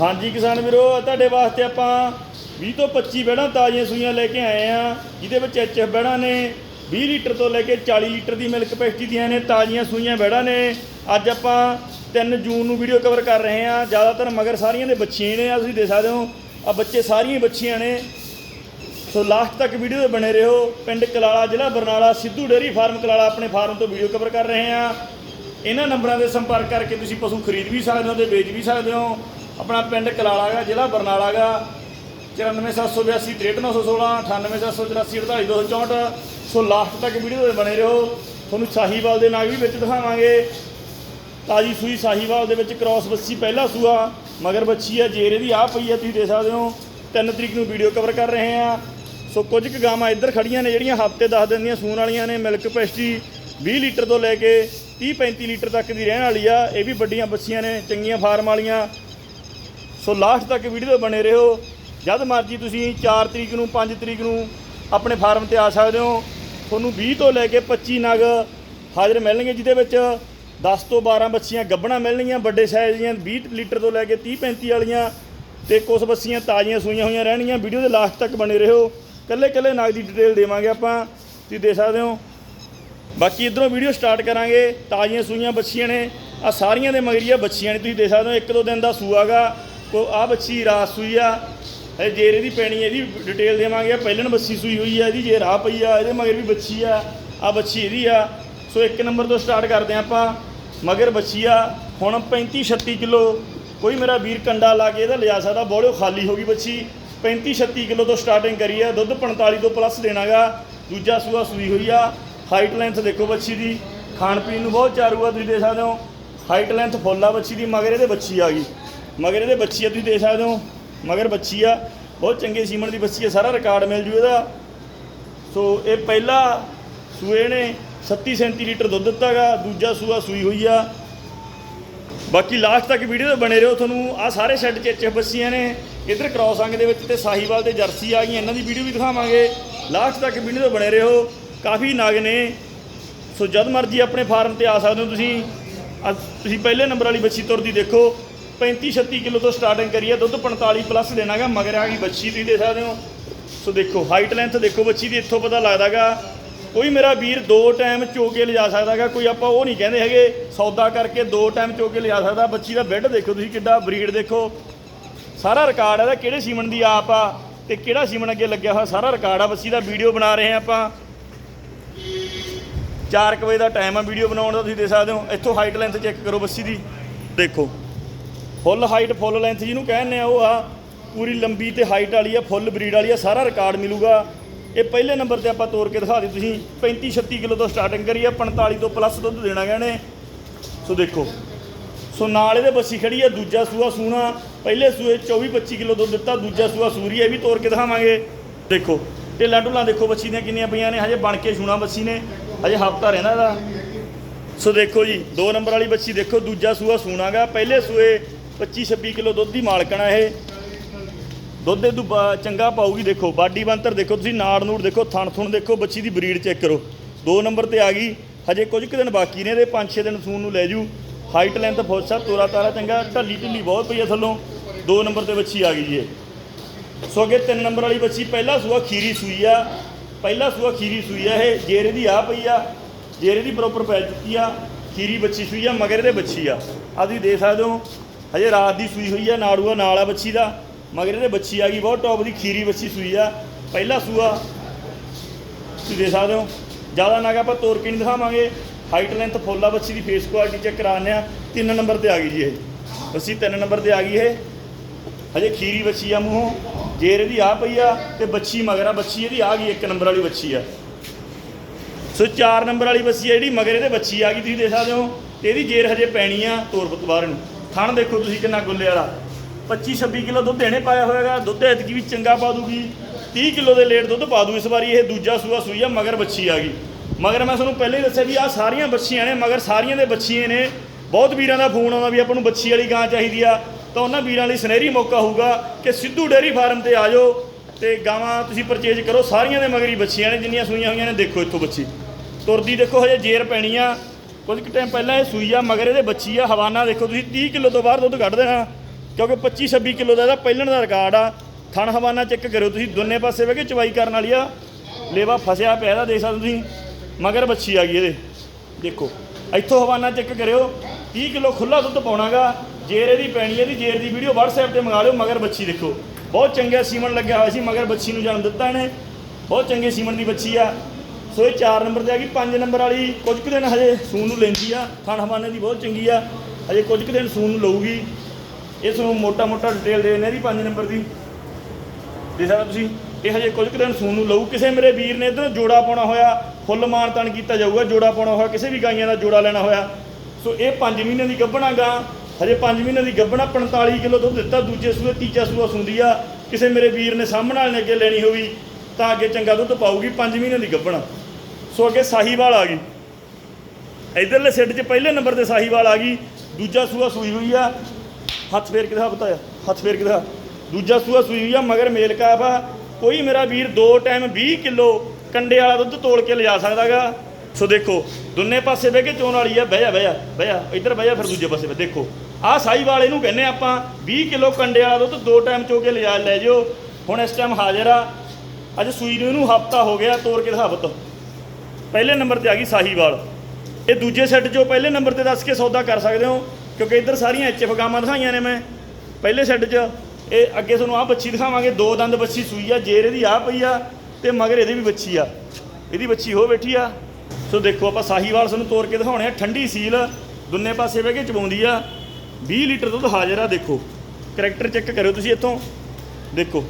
ਹਾਂਜੀ ਕਿਸਾਨ ਵੀਰੋ, ਤੁਹਾਡੇ ਵਾਸਤੇ ਆਪਾਂ 20 ਤੋਂ 25 ਬੈੜਾਂ ਤਾਜ਼ੀਆਂ ਸੂਈਆਂ ਲੈ ਕੇ ਆਏ ਆ ਜਿਹਦੇ ਵਿੱਚ ਐਚਐਫ ਬੈੜਾਂ ਨੇ 20 ਲੀਟਰ ਤੋਂ ਲੈ ਕੇ 40 ਲੀਟਰ ਦੀ ਮਿਲਕ ਕਪੈਸਿਟੀ ਦੀਆਂ ਨੇ ਤਾਜ਼ੀਆਂ ਸੂਈਆਂ ਬੈੜਾਂ ਨੇ। ਅੱਜ ਆਪਾਂ 3 ਜੂਨ ਨੂੰ ਵੀਡੀਓ ਕਵਰ ਕਰ ਰਹੇ ਆ ਜ਼ਿਆਦਾਤਰ ਮਗਰ ਸਾਰੀਆਂ ਦੇ ਬੱਚੀਆਂ ਨੇ ਆ ਤੁਸੀਂ ਦੇਖ ਸਕਦੇ ਹੋ ਆ ਬੱਚੇ ਸਾਰੀਆਂ ਹੀ ਬੱਚੀਆਂ ਨੇ। ਸੋ ਲਾਸਟ ਤੱਕ ਵੀਡੀਓ ਦੇ ਬਣੇ ਰਹੋ, ਪਿੰਡ ਕਲਾਲਾ, ਜ਼ਿਲ੍ਹਾ ਬਰਨਾਲਾ, ਸਿੱਧੂ ਡੇਅਰੀ ਫਾਰਮ ਕਲਾਲਾ ਆਪਣੇ ਫਾਰਮ ਤੋਂ ਵੀਡੀਓ ਕਵਰ ਕਰ ਰਹੇ ਆ ਇਹਨਾਂ ਨੰਬਰਾਂ ਦੇ ਸੰਪਰਕ ਕਰਕੇ ਤੁਸੀਂ ਪਸ਼ੂ ਖਰੀਦ ਵੀ ਸਕਦੇ ਹੋ ਤੇ ਵੇਚ ਵੀ ਸਕਦੇ ਹੋ। ਆਪਣਾ ਪਿੰਡ ਕਲਾਲਾ ਗਾ ਜ਼ਿਲ੍ਹਾ ਬਰਨਾਲਾ ਗਾ 94782 63916 98784 ਸੋ ਲਾਸਟ ਤੱਕ ਵੀਡੀਓ ਦੇ ਬਣੇ ਰਹੋ। ਤੁਹਾਨੂੰ ਸਾਹੀਵਾਲ ਦੇ ਨਾਗ ਵੀ ਵਿੱਚ ਦਿਖਾਵਾਂਗੇ। ਤਾਜੀ ਸੂਈ ਸਾਹੀਵਾਲ ਦੇ ਵਿੱਚ ਕ੍ਰਾਸ ਬੱਸੀ ਪਹਿਲਾ ਸੂਆ, ਮਗਰ ਬੱਚੀ ਆ ਜੇਰੇ ਦੀ ਆ ਪਈ ਹੈ, ਤੁਸੀਂ ਦੇਖ ਸਕਦੇ ਹੋ। 3 ਤਰੀਕ ਨੂੰ ਵੀਡੀਓ ਕਵਰ ਕਰ ਰਹੇ ਆ ਸੋ ਕੁਝ ਕੁ ਗਾਵਾਂ ਇੱਧਰ ਖੜੀਆਂ ਨੇ, ਜਿਹੜੀਆਂ ਹਫ਼ਤੇ 10 ਦਿਨ ਦੀਆਂ ਸੂਣ ਵਾਲੀਆਂ ਨੇ। ਮਿਲਕ ਕਪੈਸਿਟੀ 20 ਲੀਟਰ ਤੋਂ ਲੈ ਕੇ 30 35 ਲੀਟਰ ਤੱਕ ਦੀ ਰਹਿਣ ਵਾਲੀ ਆ। ਇਹ ਵੀ ਵੱਡੀਆਂ ਬੱਚੀਆਂ ਨੇ, ਚੰਗੀਆਂ ਫਾਰਮ ਵਾਲੀਆਂ। ਸੋ ਲਾਸਟ ਤੱਕ ਵੀਡੀਓ ਬਣੇ ਰਹੋ। ਜਦ ਮਰਜ਼ੀ ਤੁਸੀਂ 4 ਤਰੀਕ ਨੂੰ 5 ਤਰੀਕ ਨੂੰ ਆਪਣੇ ਫਾਰਮ ਤੇ ਆ ਸਕਦੇ ਹੋ। ਤੁਹਾਨੂੰ 20 ਤੋਂ ਲੈ ਕੇ 25 ਨਗ ਹਾਜ਼ਰ ਮਿਲਣਗੇ, ਜਿਹਦੇ ਵਿੱਚ 10 ਤੋਂ 12 ਬੱਚੀਆਂ ਗੱਬਣਾ ਮਿਲਣਗੀਆਂ, ਵੱਡੇ ਸਾਈਜ਼ ਦੀਆਂ 20 ਲੀਟਰ ਤੋਂ ਲੈ ਕੇ 30 35 ਵਾਲੀਆਂ ਤੇ ਕੁਝ ਬੱਚੀਆਂ ਤਾਜ਼ੀਆਂ ਸੂਈਆਂ ਹੋਈਆਂ ਰਹਿਣਗੀਆਂ। ਵੀਡੀਓ ਦੇ ਲਾਸਟ ਤੱਕ ਬਣੇ ਰਹੋ। ਕੱਲੇ ਕੱਲੇ ਨਗ ਦੀ ਡਿਟੇਲ ਦੇਵਾਂਗੇ ਆਪਾਂ। ਤੁਸੀਂ ਦੇ ਸਕਦੇ ਹੋ। ਬਾਕੀ ਇਧਰੋਂ ਵੀਡੀਓ ਸਟਾਰਟ ਕਰਾਂਗੇ। ਤਾਜ਼ੀਆਂ ਸੂਈਆਂ ਬੱਚੀਆਂ ਨੇ। ਆ ਸਾਰੀਆਂ ਦੇ ਮਗਰੀਆ ਬੱਚੀਆਂ ਨੇ। ਤੁਸੀਂ ਦੇ ਸਕਦੇ ਹੋ ਇੱਕ ਦੋ ਦਿਨ ਦਾ ਸੂਆਗਾ ਕੋ ਆ ਬੱਚੀ ਰਾਤ ਸੂਈ ਆ। ਇਹ ਜੇਰ ਇਹਦੀ ਪੈਣੀ ਇਹਦੀ ਡਿਟੇਲ ਦੇਵਾਂਗੇ। ਪਹਿਲਣ ਬੱਸੀ ਸੂਈ ਹੋਈ ਆ, ਇਹਦੀ ਜੇ ਰਾਹ ਪਈ ਆ, ਇਹਦੇ ਮਗਰ ਵੀ ਬੱਚੀ ਆ। ਆ ਬੱਚੀ ਇਹਦੀ ਆ। ਸੋ ਇੱਕ ਨੰਬਰ ਤੋਂ ਸਟਾਰਟ ਕਰਦੇ ਹਾਂ ਆਪਾਂ। ਮਗਰ ਬੱਚੀ ਆ। ਹੁਣ 35 36 ਕਿਲੋ। ਕੋਈ ਮੇਰਾ ਵੀਰ ਕੰਡਾ ਲਾ ਕੇ ਇਹਦਾ ਲਿਜਾ ਸਕਦਾ ਬੋੜਿਓ ਖਾਲੀ ਹੋ ਗਈ ਬੱਚੀ। 35 36 ਕਿਲੋ ਤੋਂ ਸਟਾਰਟਿੰਗ ਕਰੀ ਆ। ਦੁੱਧ 45 ਤੋਂ ਪਲੱਸ ਦੇਣਾਗਾ। ਦੂਜਾ ਸੂਆ ਸੂਈ ਹੋਈ ਆ। ਹਾਈਟ ਲੈਂਥ ਦੇਖੋ ਬੱਚੀ ਦੀ। ਖਾਣ ਪੀਣ ਨੂੰ ਬਹੁਤ ਚਾਰੂ ਆ ਤੁਸੀਂ ਦੇਖ ਸਕਦੇ ਹੋ। ਹਾਈਟ ਲੈਂਥ ਫੁੱਲ ਆ ਬੱਚੀ ਦੀ, ਮਗਰ ਇਹਦੇ ਬੱਚੀ ਆ ਗਈ। ਮਗਰ ਇਹਦੇ ਬੱਚੀ ਆ, ਤੁਸੀਂ ਦੇਖ ਸਕਦੇ ਹੋ। ਮਗਰ ਬੱਚੀ ਆ, ਬਹੁਤ ਚੰਗੇ ਸੀਮਨ ਦੀ ਬੱਚੀ ਆ, ਸਾਰਾ ਰਿਕਾਰਡ ਮਿਲ ਜੂ ਇਹਦਾ। ਸੋ ਇਹ ਪਹਿਲਾ ਸੂਏ ਨੇ 37 37 ਲੀਟਰ ਦੁੱਧ ਦਿੱਤਾਗਾ ਦੂਜਾ ਸੂਆ ਸੂਈ ਹੋਈ ਆ। ਬਾਕੀ ਲਾਸਟ ਤੱਕ ਵੀਡੀਓ ਤੇ ਬਣੇ ਰਹੋ, ਤੁਹਾਨੂੰ ਆ ਸਾਰੇ ਸ਼ੈੱਡ ਚ ਐਚ ਬੱਸੀਆਂ ਨੇ। ਇਧਰ ਕ੍ਰਾਸ ਅੰਗ ਦੇ ਵਿੱਚ ਤੇ ਸਾਹੀਵਾਲ ਤੇ ਜਰਸੀ ਆ ਗਈਆਂ, ਇਹਨਾਂ ਦੀ ਵੀਡੀਓ ਵੀ ਦਿਖਾਵਾਂਗੇ। ਲਾਸਟ ਤੱਕ ਵੀਡੀਓ ਤੇ ਬਣੇ ਰਹੋ, ਕਾਫੀ ਨਗ ਨੇ। ਸੋ ਜਦ ਮਰਜ਼ੀ ਆਪਣੇ ਫਾਰਮ ਤੇ ਆ ਸਕਦੇ ਹੋ ਤੁਸੀਂ। ਅੱਜ ਤੁਸੀਂ ਪਹਿਲੇ ਨੰਬਰ ਵਾਲੀ ਬੱਚੀ ਤੁਰਦੀ ਦੇਖੋ। 35 36 ਕਿਲੋ ਤੋਂ ਸਟਾਰਟਿੰਗ ਕਰੀਏ, ਦੁੱਧ 45 ਪਲੱਸ ਦੇਣਾਗਾ, ਮਗਰ ਆ ਗਈ ਬੱਚੀ ਤੁਸੀਂ ਦੇ ਸਕਦੇ ਹੋ। ਸੋ ਦੇਖੋ ਹਾਈਟ ਲੈਂਥ ਦੇਖੋ ਬੱਚੀ ਦੀ, ਇੱਥੋਂ ਪਤਾ ਲੱਗਦਾਗਾ, ਕੋਈ ਮੇਰਾ ਵੀਰ ਦੋ ਟਾਈਮ ਚੋ ਕੇ ਲਿਜਾ ਸਕਦਾਗਾ, ਕੋਈ ਆਪਾਂ ਉਹ ਨਹੀਂ ਕਹਿੰਦੇ ਹੈਗੇ, ਸੌਦਾ ਕਰਕੇ ਦੋ ਟਾਈਮ ਚੋ ਕੇ ਲਿਜਾ ਸਕਦਾ, ਬੱਚੀ ਦਾ ਬੈੱਡ ਦੇਖੋ ਤੁਸੀਂ ਕਿੱਡਾ ਬਰੀਡ ਦੇਖੋ। ਸਾਰਾ ਰਿਕਾਰਡ ਇਹਦਾ, ਕਿਹੜੇ ਸੀਮਨ ਦੀ ਆਪ ਆ, ਤੇ ਕਿਹੜਾ ਸੀਮਨ ਅੱਗੇ ਲੱਗਿਆ ਹੋਇਆ, ਸਾਰਾ ਰਿਕਾਰਡ ਆ, ਬੱਚੀ ਦਾ ਵੀਡੀਓ ਬਣਾ ਰਹੇ ਆ ਆਪਾਂ। 4 ਵਜੇ ਦਾ ਟਾਈਮ ਆ ਵੀਡੀਓ ਬਣਾਉਣ ਦਾ, ਤੁਸੀਂ ਦੇਖ ਸਕਦੇ ਹੋ। ਇੱਥੋਂ ਹਾਈਟ ਲੈਂਥ ਚੈੱਕ ਕਰੋ ਬੱਸੀ ਦੀ। ਦੇਖੋ। ਫੁੱਲ ਹਾਈਟ ਫੁੱਲ ਲੈਂਥ ਜਿਹਨੂੰ ਕਹਿੰਦੇ ਆ, ਉਹ ਆ ਪੂਰੀ ਲੰਬੀ ਤੇ ਹਾਈਟ ਵਾਲੀ ਆ, ਫੁੱਲ ਬਰੀਡ ਵਾਲੀ ਆ, ਸਾਰਾ ਰਿਕਾਰਡ ਮਿਲੂਗਾ। ਇਹ ਪਹਿਲੇ ਨੰਬਰ ਤੇ ਆਪਾਂ ਤੋੜ ਕੇ ਦਿਖਾ ਦਿਓ ਤੁਸੀਂ 35 36 ਕਿਲੋ ਤੋਂ ਸਟਾਰਟਿੰਗ ਕਰੀ ਆ 45 ਤੋਂ ਪਲੱਸ ਦੁੱਧ ਦੇਣਾ ਗਏ ਨੇ। ਸੋ ਦੇਖੋ, ਸੋ ਨਾਲ ਇਹਦੇ ਬੱਸੀ ਖੜੀ ਆ, ਦੂਜਾ ਸੂਆ ਸੂਣਾ, ਪਹਿਲੇ ਸੂਏ 24 25 ਕਿਲੋ ਦੁੱਧ ਦਿੱਤਾ, ਦੂਜਾ ਸੂਆ ਸੂਰੀ, ਇਹ ਵੀ ਤੋੜ ਕੇ ਦਿਖਾਵਾਂਗੇ। ਦੇਖੋ ਢਿੱਲਾਂ ਢੁੱਲਾਂ ਦੇਖੋ ਬੱਚੀ ਦੀਆਂ ਕਿੰਨੀਆਂ ਪਈਆਂ ਨੇ, ਹਜੇ ਬਣ ਕੇ ਸੂਣਾ ਬੱਸੀ ਨੇ, ਹਜੇ ਹਫਤਾ ਰਹਿੰਦਾ ਇਹਦਾ। ਸੋ ਦੇਖੋ ਜੀ, ਦੋ ਨੰਬਰ ਵਾਲੀ ਬੱਚੀ ਦੇਖੋ, ਦੂਜਾ ਸੂਆ ਸੂਣਾਗਾ, ਪਹਿਲੇ ਸੂਏ 25 26 ਕਿਲੋ ਦੁੱਧ ਦੀ ਮਾਲਕਣਾ ਇਹ। ਦੁੱਧ ਇਹ ਚੰਗਾ ਪਾਊਗੀ, ਦੇਖੋ, ਬਾਡੀ ਬੰਤਰ ਦੇਖੋ, ਤੁਸੀਂ ਨਾੜ ਨੂੜ ਦੇਖੋ, ਥਣ ਥੁਣ ਦੇਖੋ, ਬੱਚੀ ਦੀ ਬਰੀਡ ਚੈੱਕ ਕਰੋ। ਦੋ ਨੰਬਰ ਤੇ ਆ ਗਈ, ਹਜੇ ਕੁਝ ਕੁ ਦਿਨ ਬਾਕੀ ਨੇ, ਇਹਦੇ 5-6 ਦਿਨ ਸੂਨ ਨੂੰ ਲੈ ਜੂ। ਹਾਈਟ, ਲੈਂਥ ਫੋਸਾ ਤੋਰਾ ਤਾਰਾ ਚੰਗਾ, ਢੱਲੀ ਢਿੱਲੀ ਬਹੁਤ ਪਈ ਆ ਥੱਲੋਂ। ਦੋ ਨੰਬਰ ਤੇ ਬੱਚੀ ਆ ਗਈ ਜੀ ਇਹ। ਸੋ ਅੱਗੇ ਤਿੰਨ ਨੰਬਰ ਵਾਲੀ ਬੱਚੀ, ਪਹਿਲਾ ਸੂਆ ਖੀਰੀ ਸੂਈ ਆ। ਪਹਿਲਾ ਸੂਆ ਖੀਰੀ ਸੂਈ ਆ ਇਹ, ਜੇਰੇ ਦੀ ਆ ਪਈ ਆ। ਜੇਰੇ ਦੀ ਪ੍ਰੋਪਰ ਪੈ ਚੁੱਕੀ ਆ। ਖੀਰੀ ਬੱਚੀ ਸੂਈ ਆ, ਮਗਰ ਇਹਦੇ ਬੱਚੀ ਆ। ਆ ਤੁਸੀਂ ਦੇਖ ਸਕਦੇ ਹੋ ਹਜੇ ਰਾਤ ਦੀ ਸੂਈ ਹੋਈ ਆ ਨਾੜੂਆ ਨਾਲ ਆ ਬੱਚੀ ਦਾ। ਮਗਰ ਇਹਦੇ ਬੱਚੀ ਆ ਗਈ, ਬਹੁਤ ਟੌਪ ਦੀ ਖੀਰੀ ਬੱਚੀ ਸੂਈ ਆ। ਪਹਿਲਾ ਸੂਆ, ਤੁਸੀਂ ਦੇ ਸਕਦੇ ਹੋ। ਜ਼ਿਆਦਾ ਨਾ ਨਾਗਾ ਆਪਾਂ ਤੋੜ ਕੇ ਨਹੀਂ ਦਿਖਾਵਾਂਗੇ। ਹਾਈਟ ਲੈਂਥ ਫੁੱਲ ਆ ਬੱਚੀ ਦੀ ਫੇਸ ਕੁਆਲਿਟੀ ਚੈੱਕ ਕਰਾਉਂਦੇ ਆ ਤਿੰਨ ਨੰਬਰ ਤੇ ਆ ਗਈ ਜੀ ਇਹ। ਬੱਚੀ ਤਿੰਨ ਨੰਬਰ ਤੇ ਆ ਗਈ ਇਹ। ਹਜੇ ਖੀਰੀ ਬੱਚੀ ਆ ਮੂੰਹੋਂ। ਜੇਰ ਇਹਦੀ ਆ ਪਈ ਆ ਤੇ ਬੱਚੀ ਮਗਰ ਆ, ਬੱਚੀ ਇਹਦੀ ਆ ਗਈ, ਇੱਕ ਨੰਬਰ ਵਾਲੀ ਬੱਚੀ ਆ। ਸੋ 4 ਨੰਬਰ ਵਾਲੀ ਬੱਚੀ ਆ ਜਿਹੜੀ, ਮਗਰ ਇਹਦੇ ਬੱਚੀ ਆ ਗਈ, ਤੁਸੀਂ ਦੇਖ ਸਕਦੇ ਹੋ। ਤੇ ਇਹਦੀ ਜੇਰ ਹਜੇ ਪੈਣੀ ਆ ਤੋਰ ਬਾਹਰ ਨੂੰ। ਥਣ ਦੇਖੋ ਤੁਸੀਂ ਕਿੰਨਾ ਗੁੱਲੇ ਵਾਲਾ। 25 26 ਕਿਲੋ ਦੁੱਧ ਇਹਨੇ ਪਾਇਆ ਹੋਏਗਾ ਦੁੱਧ ਐਤਕੀ ਵੀ ਚੰਗਾ ਪਾ ਦੂਗੀ। 30 ਕਿਲੋ ਦੇ ਲੇਟ ਦੁੱਧ ਪਾ ਦੂ ਇਸ ਵਾਰੀ, ਇਹ ਦੂਜਾ ਸੂਆ ਸੂਈ ਆ, ਮਗਰ ਬੱਚੀ ਆ ਗਈ। ਮਗਰ ਮੈਂ ਤੁਹਾਨੂੰ ਪਹਿਲਾਂ ਹੀ ਦੱਸਿਆ ਵੀ ਆ ਸਾਰੀਆਂ ਬੱਚੀਆਂ ਨੇ, ਮਗਰ ਸਾਰੀਆਂ ਦੇ ਬੱਚੀਆਂ ਨੇ। ਬਹੁਤ ਵੀਰਾਂ ਦਾ ਫੋਨ ਆਉਂਦਾ ਵੀ ਆਪਾਂ ਨੂੰ ਬੱਚੀ ਵਾਲੀ ਗਾਂ ਚਾਹੀਦੀ ਆ, ਤਾਂ ਉਹਨਾਂ ਵੀਰਾਂ ਲਈ ਸੁਨਹਿਰੀ ਮੌਕਾ ਹੋਊਗਾ ਕਿ ਸਿੱਧੂ ਡੇਅਰੀ ਫਾਰਮ ਤੇ ਆ ਜਾਓ ਤੇ ਗਾਵਾਂ ਤੁਸੀਂ ਪਰਚੇਜ ਕਰੋ, ਸਾਰੀਆਂ ਦੇ ਮਗਰੀ ਬੱਚੀਆਂ ਨੇ, ਜਿੰਨੀਆਂ ਸੂਈਆਂ ਹੋਈਆਂ ਨੇ, ਦੇਖੋ ਇੱਥੋਂ ਬੱਚੀ ਤੁਰਦੀ ਦੇਖੋ ਹਜੇ ਜੇਰ ਪੈਣੀ ਆ। ਕੁਝ ਕੁ ਟਾਈਮ ਪਹਿਲਾਂ ਇਹ ਸੂਈ ਆ, ਮਗਰ ਇਹਦੇ ਬੱਚੀ ਆ, ਹਵਾਨਾ ਦੇਖੋ ਤੁਸੀਂ 30 ਕਿਲੋ ਤੋਂ ਬਾਹਰ ਦੁੱਧ ਕੱਢ ਦੇਣਾ ਕਿਉਂਕਿ 25 26 ਕਿਲੋ ਦਾ ਇਹਦਾ ਪਹਿਲਣ ਦਾ ਰਿਕਾਰਡ ਆ। ਥਣ ਹਵਾਨਾ ਚੈੱਕ ਕਰਿਓ ਤੁਸੀਂ, ਦੋਨੇ ਪਾਸੇ ਵੇ ਕੇ ਚਵਾਈ ਕਰਨ ਵਾਲੀ ਆ। ਲੇਵਾ ਫਸਿਆ ਪਿਆ ਇਹਦਾ, ਦੇਖ ਸਕਦੇ ਤੁਸੀਂ। ਮਗਰ ਬੱਚੀ ਆ ਗਈ ਇਹਦੇ। ਦੇਖੋ, ਇੱਥੋਂ ਹਵਾਨਾ ਚੈੱਕ ਕਰਿਓ 30 ਕਿਲੋ ਖੁੱਲਾ ਦੁੱਧ ਪਾਉਣਾਗਾ। ਜੇਰ ਇਹਦੀ ਪੈਣੀ ਇਹਦੀ ਜੇਰ ਦੀ ਵੀਡੀਓ WhatsApp ਤੇ ਮੰਗਾ ਲਿਓ, ਮਗਰ ਬੱਚੀ ਦੇਖੋ। ਬਹੁਤ ਚੰਗਾ ਸੀਮਨ ਲੱਗਿਆ ਹੋਇਆ ਸੀ, ਮਗਰ ਬੱਚੀ ਨੂੰ ਜਨਮ ਦਿੱਤਾ ਇਹਨੇ। ਬਹੁਤ ਚੰਗੇ ਸੀਮਨ ਦੀ ਬੱਚੀ ਆ। ਸੋ ਇਹ 4 ਨੰਬਰ ਤੇ ਆ ਗਈ। 5 ਨੰਬਰ ਵਾਲੀ ਕੁਝ ਕੁ ਦਿਨ ਹਜੇ ਸੂਨ ਨੂੰ ਲੈਂਦੀ ਆ। ਥਣ ਹਵਾਨੇ ਦੀ ਬਹੁਤ ਚੰਗੀ ਆ। ਹਜੇ ਕੁਝ ਕੁ ਦਿਨ ਸੂਨ ਨੂੰ ਲਊਗੀ। ਇਸ ਨੂੰ ਮੋਟਾ ਮੋਟਾ ਡਿਟੇਲ ਦੇ ਦਿੰਦੇ ਆ ਦੀ 5 ਨੰਬਰ ਦੀ। ਦੇਖ ਸਕਦੇ ਤੁਸੀਂ, ਇਹ ਹਜੇ ਕੁਝ ਕੁ ਦਿਨ ਸੂਨ ਨੂੰ ਲਊ। ਕਿਸੇ ਮੇਰੇ ਵੀਰ ਨੇ ਇਧਰ ਜੋੜਾ ਪਾਉਣਾ ਹੋਇਆ, ਫੁੱਲ ਮਾਨ ਤਾਨ ਕੀਤਾ ਜਾਊਗਾ, ਜੋੜਾ ਪਾਉਣਾ ਹੋਇਆ, ਕਿਸੇ ਵੀ ਗਾਈਆਂ ਦਾ ਜੋੜਾ ਲੈਣਾ ਹੋਇਆ। ਸੋ ਇਹ 5 ਮਹੀਨੇ ਦੀ ਗੱਭਣਾ ਗਾ ਹਜੇ 5 ਮਹੀਨੇ ਦੀ ਗੱਭਣਾ 45 ਕਿਲੋ ਦੁੱਧ ਦਿੱਤਾ, ਦੂਜੇ ਸੂਏ, ਤੀਜਾ ਸੂਆ ਸੁੰਦੀ ਆ। ਕਿਸੇ ਮੇਰੇ ਵੀਰ ਨੇ ਸਾਹਮਣੇ ਵਾਲੇ ਨੇ ਅੱਗੇ ਲੈਣੀ ਹੋਈ, ਤਾਂ ਅੱਗੇ ਚੰਗਾ ਦੁੱਧ ਪਾਊਗੀ 5 ਮਹੀਨੇ ਦੀ ਗੱਭਣਾ। ਸੋ ਅੱਗੇ ਸਾਹੀਵਾਲ ਆ ਗਈ। ਇਧਰਲੇ ਸਿੱਡ 'ਚ ਪਹਿਲੇ ਨੰਬਰ ਤੇ ਸਾਹੀਵਾਲ ਆ ਗਈ। ਦੂਜਾ ਸੂਆ ਸੂਈ ਹੋਈ ਆ। ਹੱਥ ਫੇਰ ਕਿਦਾ ਬਤਾਇਆ ਹੱਥ ਫੇਰ ਕਿਦਾ ਦੂਜਾ ਸੂਆ ਸੂਈ ਹੋਈ ਆ, ਮਗਰ ਮੇਲ ਕਾਫ ਆ। ਕੋਈ ਮੇਰਾ ਵੀਰ ਦੋ ਟਾਈਮ 20 ਕਿਲੋ ਕੰਡੇ ਵਾਲਾ ਦੁੱਧ ਤੋੜ ਕੇ ਲਿਜਾ ਸਕਦਾਗਾ ਸੋ ਦੇਖੋ, ਦੋਨੇ ਪਾਸੇ ਬਹਿ ਕੇ ਚੋਣ ਵਾਲੀ ਆ। ਬਹਿ ਜਾ ਬਹਿ ਜਾ ਬਹਿ ਜਾ। ਇੱਧਰ ਬਹਿ ਜਾ, ਫਿਰ ਦੂਜੇ ਪਾਸੇ ਬਹਿ। ਦੇਖੋ, ਆਹ ਸਾਹੀਵਾਲ ਇਹਨੂੰ ਕਹਿੰਦੇ ਆਪਾਂ 20 ਕਿਲੋ ਕੰਡੇ ਵਾਲਾ ਦੁੱਧ ਦੋ ਟਾਈਮ ਚੋ ਕੇ ਲਿਜਾ, ਲੈ ਜਿਓ। ਹੁਣ ਇਸ ਟਾਈਮ ਹਾਜ਼ਰ ਆ। ਅੱਜ ਸੂਈ ਨੂੰ ਇਹਨੂੰ ਹਫਤਾ ਹੋ ਗਿਆ ਤੋੜ ਕੇ ਦਿਖਾਵਤ ਪਹਿਲੇ ਨੰਬਰ ਤੇ ਆ ਗਈ ਸਾਹੀਵਾਲ। ਇਹ ਦੂਜੇ ਸੈੱਟ 'ਚੋਂ ਪਹਿਲੇ ਨੰਬਰ ਤੇ ਦੱਸ ਕੇ ਸੌਦਾ ਕਰ ਸਕਦੇ ਹੋ, ਕਿਉਂਕਿ ਇੱਧਰ ਸਾਰੀਆਂ ਐਚਐਫ ਗਾਵਾਂ ਦਿਖਾਈਆਂ ਨੇ ਮੈਂ। ਪਹਿਲੇ ਸੈੱਟ 'ਚ ਇਹ ਅੱਗੇ ਤੁਹਾਨੂੰ ਆਹ ਬੱਚੀ ਦਿਖਾਵਾਂਗੇ, ਦੋ ਦੰਦ ਬੱਚੀ ਸੂਈ ਆ, ਜੇਰ ਇਹਦੀ ਆ ਪਈ ਆ ਤੇ ਮਗਰ ਇਹਦੀ ਵੀ ਬੱਚੀ ਆ। ਇਹਦੀ ਬੱਚੀ ਹੋ ਬੈਠੀ ਆ। ਸੋ ਦੇਖੋ ਆਪਾਂ ਸਾਹੀਵਾਲ ਤੁਹਾਨੂੰ ਤੋੜ ਕੇ ਦਿਖਾਉਣੇ ਆ, ਠੰਡੀ ਸੀਲ ਦੁੰਨੇ ਪਾਸੇ ਬਹਿ ਕੇ ਚਬਾਉਂਦੀ ਆ। 20 ਲੀਟਰ ਦੁੱਧ ਹਾਜ਼ਰ ਆ, ਦੇਖੋ। ਕਰੈਕਟਰ ਚੈੱਕ ਕਰਿਓ ਤੁਸੀਂ ਇੱਥੋਂ। ਦੇਖੋ।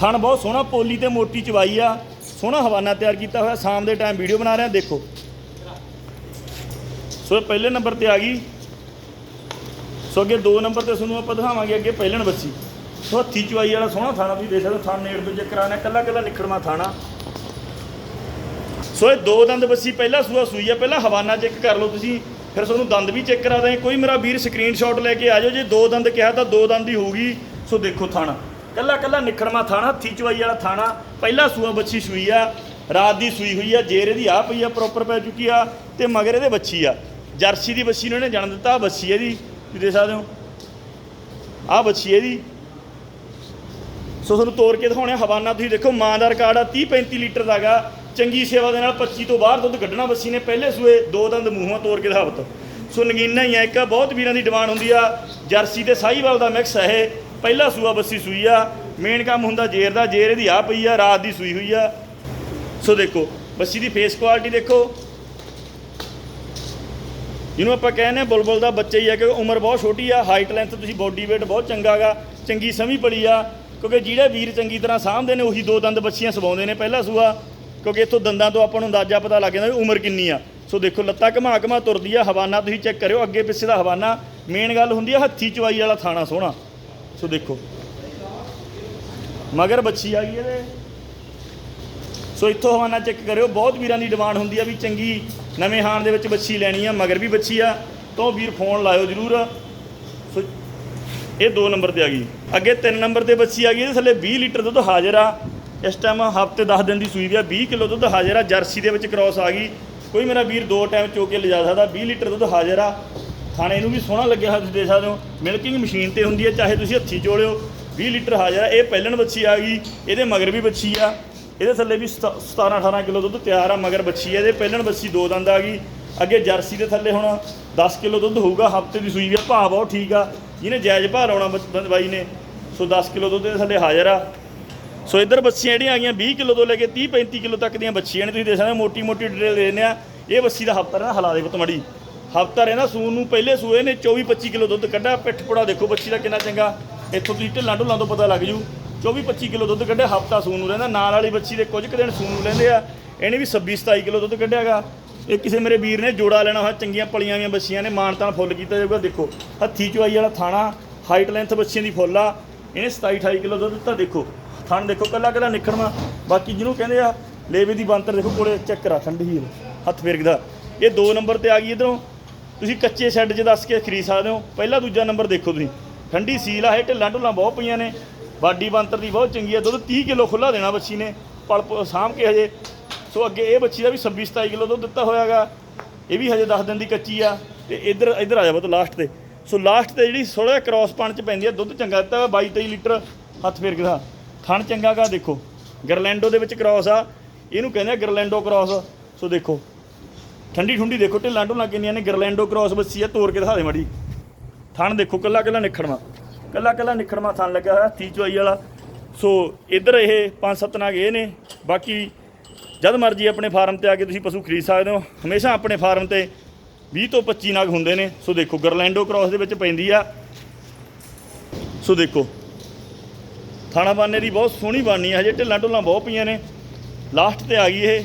ਥਣ ਬਹੁਤ ਸੋਹਣਾ ਪੋਲੀ ਤੇ ਮੋਟੀ ਚਵਾਈ ਆ। ਸੋਹਣਾ ਹਵਾਨਾ ਤਿਆਰ ਕੀਤਾ ਹੋਇਆ, ਸ਼ਾਮ ਦੇ ਟਾਈਮ ਵੀਡੀਓ ਬਣਾ ਰਿਹਾ ਦੇਖੋ। ਸੋ ਇਹ ਪਹਿਲੇ ਨੰਬਰ ਤੇ ਆ ਗਈ। ਸੋ ਅੱਗੇ 2 ਨੰਬਰ ਤੇ ਤੁਹਾਨੂੰ ਆਪਾਂ ਦਿਖਾਵਾਂਗੇ, ਅੱਗੇ ਪਹਿਲਣ ਬੱਚੀ ਸੋ ਹੱਥੀ ਚਵਾਈ ਵਾਲਾ ਸੋਹਣਾ ਥਾਣਾ, ਤੁਸੀਂ ਦੇਖ ਸਕਦੇ ਥਾਣ ਨੇੜ ਤੋਂ ਚੈੱਕ ਕਰਾਣਾ ਕੱਲਾ ਕੱਲਾ ਨਿਖੜਵਾ ਥਾਣਾ। ਸੋ ਇਹ ਦੋ ਦੰਦ ਬੱਸੀ, ਪਹਿਲਾ ਸੂਆ ਸੂਈ ਆ, ਪਹਿਲਾਂ ਹਵਾਨਾ ਚੈੱਕ ਕਰ ਲਓ ਤੁਸੀਂ। ਫਿਰ ਤੁਹਾਨੂੰ ਦੰਦ ਵੀ ਚੈੱਕ ਕਰਾ ਦਾਂਗੇ। ਕੋਈ ਮੇਰਾ ਵੀਰ ਸਕਰੀਨਸ਼ਾਟ ਲੈ ਕੇ ਆ ਜਾਓ, ਜੇ ਦੋ ਦੰਦ ਕਿਹਾ ਤਾਂ ਦੋ ਦੰਦ ਹੀ ਹੋਊਗੀ। ਸੋ ਦੇਖੋ ਥਾਣਾ। ਕੱਲਾ ਕੱਲਾ ਨਿਖੜਵਾ ਥਾਣਾ ਹੱਥੀ ਵਾਲਾ ਥਾਣਾ, ਪਹਿਲਾ ਸੂਆ ਬੱਚੀ ਸੂਈ ਆ, ਰਾਤ ਦੀ ਸੂਈ ਹੋਈ ਆ, ਜੇਰ ਇਹਦੀ ਆ ਪਈ ਆ ਪ੍ਰੋਪਰ ਪੈ ਚੁੱਕੀ ਆ ਤੇ ਮਗਰ ਇਹਦੇ ਬੱਚੀ ਆ। ਜਰਸੀ ਦੀ ਬੱਚੀ ਨੂੰ ਇਹਨੇ ਜਨਮ ਦਿੱਤਾ, ਆਹ ਬੱਚੀ ਇਹਦੀ, ਤੁਸੀਂ ਦੇਖ ਸਕਦੇ ਹੋ। ਆਹ ਬੱਚੀ ਇਹਦੀ। ਸੋ ਤੁਹਾਨੂੰ ਤੋੜ ਕੇ ਦਿਖਾਉਣੇ ਆ, ਹਵਾਨਾ ਤੁਸੀਂ ਦੇਖੋ ਮਾਂ ਦਾ ਰਿਕਾਰਡ ਆ 30 35 ਲੀਟਰ ਦਾਗਾ ਚੰਗੀ ਸੇਵਾ ਦੇ ਨਾਲ 25 ਤੋਂ ਬਾਹਰ ਦੁੱਧ ਕੱਢਣਾ ਬੱਸੀ ਨੇ, ਪਹਿਲੇ ਸੂਏ ਦੋ ਦੰਦ ਮੂੰਹਾਂ ਤੋੜ ਕੇ ਦਿਖਾਵਤ ਸੋ ਨਗੀਨਾ ਹੀ ਆ ਇੱਕ, ਬਹੁਤ ਵੀਰਾਂ ਦੀ ਡਿਮਾਂਡ ਹੁੰਦੀ ਆ, ਜਰਸੀ ਤੇ ਸਾਹੀਵਾਲ ਦਾ ਮਿਕਸ ਹੈ ਇਹ। ਪਹਿਲਾ ਸੂਆ ਬੱਸੀ ਸੂਈ ਆ ਮੇਨ ਕੰਮ ਹੁੰਦਾ ਜੇਰ ਦਾ, ਜੇਰ ਇਹਦੀ ਆ ਪਈ ਆ, ਰਾਤ ਦੀ ਸੂਈ ਹੋਈ ਆ। ਸੋ ਦੇਖੋ, ਬੱਸੀ ਦੀ ਫੇਸ ਕੁਆਲਿਟੀ ਦੇਖੋ। ਜਿਹਨੂੰ ਆਪਾਂ ਕਹਿੰਦੇ ਆ ਬੁਲਬੁਲ ਦਾ ਬੱਚਾ ਹੀ ਆ, ਕਿਉਂਕਿ ਉਮਰ ਬਹੁਤ ਛੋਟੀ ਆ ਹਾਈਟ ਲੈਂਥ ਤੁਸੀਂ ਬੋਡੀ weight ਬਹੁਤ ਚੰਗਾ ਗਾ, ਚੰਗੀ ਸਮੀ ਪਲੀ ਆ, ਕਿਉਂਕਿ ਜਿਹੜੇ ਵੀਰ ਚੰਗੀ ਤਰ੍ਹਾਂ ਸਾਂਭਦੇ ਨੇ, ਉਹੀ ਦੋ ਦੰਦ ਬੱਚੀਆਂ ਸਵਾਉਂਦੇ ਨੇ ਪਹਿਲਾ ਸੂਆ, ਕਿਉਂਕਿ ਇੱਥੋਂ ਦੰਦਾਂ ਤੋਂ ਆਪਾਂ ਨੂੰ ਅੰਦਾਜ਼ਾ ਪਤਾ ਲੱਗ ਜਾਂਦਾ ਵੀ ਉਮਰ ਕਿੰਨੀ ਆ। ਸੋ ਦੇਖੋ, ਲੱਤਾਂ ਘਮਾ ਘਮਾ ਤੁਰਦੀ ਆ, ਹਵਾਨਾ ਤੁਸੀਂ ਚੈੱਕ ਕਰਿਓ ਅੱਗੇ ਪਿੱਛੇ ਦਾ ਹਵਾਨਾ। ਮੇਨ ਗੱਲ ਹੁੰਦੀ ਆ, ਹੱਥੀ ਚਵਾਈ ਵਾਲਾ ਥਾਣਾ ਸੋਹਣਾ। ਸੋ ਦੇਖੋ। ਮਗਰ ਬੱਚੀ ਆ ਗਈ ਇਹਦੇ ਸੋ ਇੱਥੋਂ ਹਵਾਨਾ ਚੈੱਕ ਕਰਿਓ, ਬਹੁਤ ਵੀਰਾਂ ਦੀ ਡਿਮਾਂਡ ਹੁੰਦੀ ਆ ਵੀ ਚੰਗੀ ਨਵੇਂ ਹਾਣ ਦੇ ਵਿੱਚ ਬੱਚੀ ਲੈਣੀ ਆ, ਮਗਰ ਵੀ ਬੱਚੀ ਆ, ਤਾਂ ਵੀਰ ਫੋਨ ਲਾਇਓ ਜਰੂਰ। ਸੋ ਇਹ 2 ਨੰਬਰ ਤੇ ਆ ਗਈ। ਅੱਗੇ 3 ਨੰਬਰ ਤੇ ਬੱਚੀ ਆ ਗਈ ਇਹਦੇ ਥੱਲੇ 20 ਲੀਟਰ ਦੁੱਧ ਹਾਜ਼ਰ ਆ। ਇਸ ਟਾਈਮ ਹਫ਼ਤੇ 10 ਦਿਨ ਦੀ ਸੂਈ ਵੀ ਆ 20 ਕਿਲੋ ਦੁੱਧ ਹਾਜ਼ਰ ਆ, ਜਰਸੀ ਦੇ ਵਿੱਚ ਕ੍ਰਾਸ ਆ ਗਈ। ਕੋਈ ਮੇਰਾ ਵੀਰ ਦੋ ਟਾਈਮ ਚੋ ਕੇ ਲਿਜਾ ਸਕਦਾ 20 ਲੀਟਰ ਦੁੱਧ ਹਾਜ਼ਰ ਆ। ਖਾਣੇ ਨੂੰ ਵੀ ਸੋਹਣਾ ਲੱਗਿਆ ਹੋਇਆ ਤੁਸੀਂ ਦੇਖ ਸਕਦੇ ਹੋ। ਮਿਲਕਿੰਗ ਮਸ਼ੀਨ ਤੇ ਹੁੰਦੀ ਹੈ, ਚਾਹੇ ਤੁਸੀਂ ਹੱਥੀ ਚੋਲਿਓ 20 ਲੀਟਰ ਹਾਜ਼ਰ ਆ ਇਹ ਪਹਿਲਣ ਬੱਚੀ ਆ ਗਈ, ਇਹਦੇ ਮਗਰ ਵੀ ਬੱਚੀ ਆ। ਇਹਦੇ ਥੱਲੇ ਵੀ 17 18 ਕਿਲੋ ਦੁੱਧ ਤਿਆਰ ਆ, ਮਗਰ ਬੱਚੀ ਆ। ਇਹਦੇ ਪਹਿਲਣ ਬੱਚੀ ਦੋ ਦੰਦ ਆ ਗਈ। ਅੱਗੇ ਜਰਸੀ ਦੇ ਥੱਲੇ ਹੁਣ 10 ਕਿਲੋ ਦੁੱਧ ਹੋਊਗਾ, ਹਫ਼ਤੇ ਦੀ ਸੂਈ ਵੀ ਭਾਅ ਬਹੁਤ ਠੀਕ ਆ। ਜਿਹਨੇ ਜਾਇਜ਼ ਭਾਅ ਲਾਉਣਾ ਬਾਈ ਨੇ, ਸੋ 10 ਕਿਲੋ ਦੁੱਧ ਦੇ ਥੱਲੇ ਹਾਜ਼ਰ ਆ। ਸੋ ਇੱਧਰ ਬੱਚੀਆਂ ਜਿਹੜੀਆਂ ਆ ਗਈਆਂ 20 ਕਿਲੋ ਤੋਂ ਲੈ ਕੇ 30 35 ਕਿਲੋ ਤੱਕ ਦੀਆਂ ਬੱਚੀਆਂ ਨੇ। ਤੁਸੀਂ ਦੇਖ ਸਕਦੇ ਹੋ ਮੋਟੀ ਮੋਟੀ ਡਿਟੇਲ ਦੇ ਦਿੰਦੇ ਆ। ਇਹ ਬੱਸੀ ਦਾ ਹਫਤਾ ਨਾ ਹਲਾ ਦੇ ਪੁੱਤ ਮੜੀ। ਹਫਤਾ ਰਹਿਣਾ ਸੂਨ ਨੂੰ ਪਹਿਲੇ ਸੂਏ ਨੇ 24 25 ਕਿਲੋ ਦੁੱਧ ਕੱਢਿਆ। ਪਿੱਠ ਪੁੜਾ ਦੇਖੋ ਬੱਚੀ ਦਾ ਕਿੰਨਾ ਚੰਗਾ। ਇੱਥੋਂ ਤੁਸੀਂ ਢਿੱਲਾਂ ਢੁੱਲਾਂ ਤੋਂ ਪਤਾ ਲੱਗ ਜੂ। 24 25 ਕਿਲੋ ਦੁੱਧ ਕੱਢਿਆ, ਹਫਤਾ ਸੂਨ ਨੂੰ ਰਹਿੰਦਾ। ਨਾਲ ਵਾਲੀ ਬੱਚੀ ਦੇ ਕੁਝ ਕੁ ਦਿਨ ਸੂਨ ਨੂੰ ਲੈਂਦੇ ਆ। ਇਹਨੇ ਵੀ 26 27 ਕਿਲੋ ਦੁੱਧ ਕੱਢਿਆਗਾ। ਇਹ ਕਿਸੇ ਮੇਰੇ ਵੀਰ ਨੇ ਜੋੜਾ ਲੈਣਾ ਹੋਇਆ, ਚੰਗੀਆਂ ਪਲੀਆਂ ਦੀਆਂ ਬੱਚੀਆਂ ਨੇ। ਮਾਨਤਾਨ ਫੁੱਲ ਕੀਤਾ ਜਾਊਗਾ। ਦੇਖੋ, ਹੱਥੀ ਚੁਆਈ ਵਾਲਾ ਥਾਣਾ, ਹਾਈਟ ਲੈਂਥ ਬੱਚੀਆਂ ਦੀ ਫੁੱਲ ਆ। ਇਹਨੇ 27 28 ਕਿਲੋ ਦੁੱਧ ਦਿੱਤਾ। ਦੇਖੋ, ਥਣ ਦੇਖੋ, ਕੱਲਾ ਕੱਲਾ ਨਿਕਲਣਾ ਬਾਕੀ ਜਿਹਨੂੰ ਕਹਿੰਦੇ ਆ, ਲੇਵੇ ਦੀ ਬੰਤਰ ਦੇਖੋ ਕੋਲੇ ਚੈੱਕ ਕਰਾ, ਠੰਡੀ ਹੀ ਹੱਥ ਫੇਰਕਦਾ ਇਹ 2 ਨੰਬਰ ਤੇ ਆ ਗਈ ਇਧਰੋਂ। ਤੁਸੀਂ ਕੱਚੇ ਸ਼ੈੱਡ 'ਚ ਦੱਸ ਕੇ ਖਰੀਦ ਸਕਦੇ ਹੋ। ਪਹਿਲਾ ਦੂਜਾ ਨੰਬਰ ਦੇਖੋ ਤੁਸੀਂ। ਠੰਡੀ ਸੀਲ ਆ, ਇਹ ਢਿੱਲਾਂ ਢੁੱਲਾਂ ਬਹੁਤ ਪਈਆਂ ਨੇ। ਬਾਡੀ ਬੰਤਰ ਦੀ ਬਹੁਤ ਚੰਗੀ ਆ। ਦੁੱਧ 30 ਕਿਲੋ ਖੁੱਲਾ ਦੇਣਾ ਬੱਚੀ ਨੇ। ਪਲ ਪ- ਸਾਂਭ ਕੇ ਹਜੇ। ਸੋ ਅੱਗੇ ਇਹ ਬੱਚੀ ਦਾ ਵੀ 26 27 ਕਿਲੋ ਦੁੱਧ ਦਿੱਤਾ ਹੋਇਆਗਾ। ਇਹ ਵੀ ਹਜੇ 10 ਦਿਨ ਦੀ ਕੱਚੀ ਆ। ਤੇ ਇੱਧਰ ਇੱਧਰ ਆ ਜਾ ਬਤ ਲਾਸਟ ਤੇ। ਸੋ ਲਾਸਟ ਤੇ ਜਿਹੜੀ ਥੋੜਾ ਕ੍ਰਾਸ ਪਾਣ ਚ ਪੈਂਦੀ ਆ, ਦੁੱਧ ਚੰਗਾ ਦਿੱਤਾ 22 23 ਲੀਟਰ ਹੱਥ ਫੇਰ ਗਿਆ ਦਾ ਥਣ ਚੰਗਾ ਗਾ, ਦੇਖੋ। ਗਰਲੈਂਡੋ ਦੇ ਵਿੱਚ ਕ੍ਰਾਸ ਆ। ਇਹਨੂੰ ਕਹਿੰਦੇ ਆ ਗਰਲੈਂਡੋ ਕ੍ਰਾਸ ਸੋ ਦੇਖੋ। ਠੰਡੀ ਠੁੰਡੀ ਦੇਖੋ, ਢਿੱਲਾਂ ਢੁੱਲਾਂ ਕਿੰਨੀਆਂ ਨੇ, ਗਰਲੈਂਡੋ ਕ੍ਰਾਸ ਬੱਸੀ ਆ, ਤੋੜ ਕੇ ਦਿਖਾ ਦੇ ਮਾੜੀ। ਥਣ ਦੇਖੋ, ਕੱਲਾ ਕੱਲਾ ਨਿਖੜਵਾ, ਕੱਲਾ ਕੱਲਾ ਨਿਖੜਵਾ ਥਣ ਲੱਗਿਆ ਹੋਇਆ ਹੱਥੀ ਚੁਆਈ ਵਾਲਾ। ਸੋ ਇੱਧਰ ਇਹ ਪੰਜ ਸੱਤ ਨਾਗ ਇਹ ਨੇ, ਬਾਕੀ ਜਦ ਮਰਜ਼ੀ ਆਪਣੇ ਫਾਰਮ ਤੇ ਆ ਕੇ ਤੁਸੀਂ ਪਸ਼ੂ ਖਰੀਦ ਸਕਦੇ ਹੋ। ਹਮੇਸ਼ਾ ਆਪਣੇ ਫਾਰਮ ਤੇ 20 ਤੋਂ 25 ਨਾਗ ਹੁੰਦੇ ਨੇ। ਸੋ ਦੇਖੋ, ਗਰਲੈਂਡੋ ਕ੍ਰਾਸ ਦੇ ਵਿੱਚ ਪੈਂਦੀ ਆ। ਸੋ ਦੇਖੋ, ਥਾਣਾ ਬਾਨੇ ਦੀ ਬਹੁਤ ਸੋਹਣੀ ਬਾਨੀ ਹੈ ਹਜੇ ਢਿੱਲਾਂ ਢੁੱਲਾਂ ਬਹੁਤ ਪਈਆਂ ਨੇ। ਲਾਸਟ ਤੇ ਆ ਗਈ ਇਹ।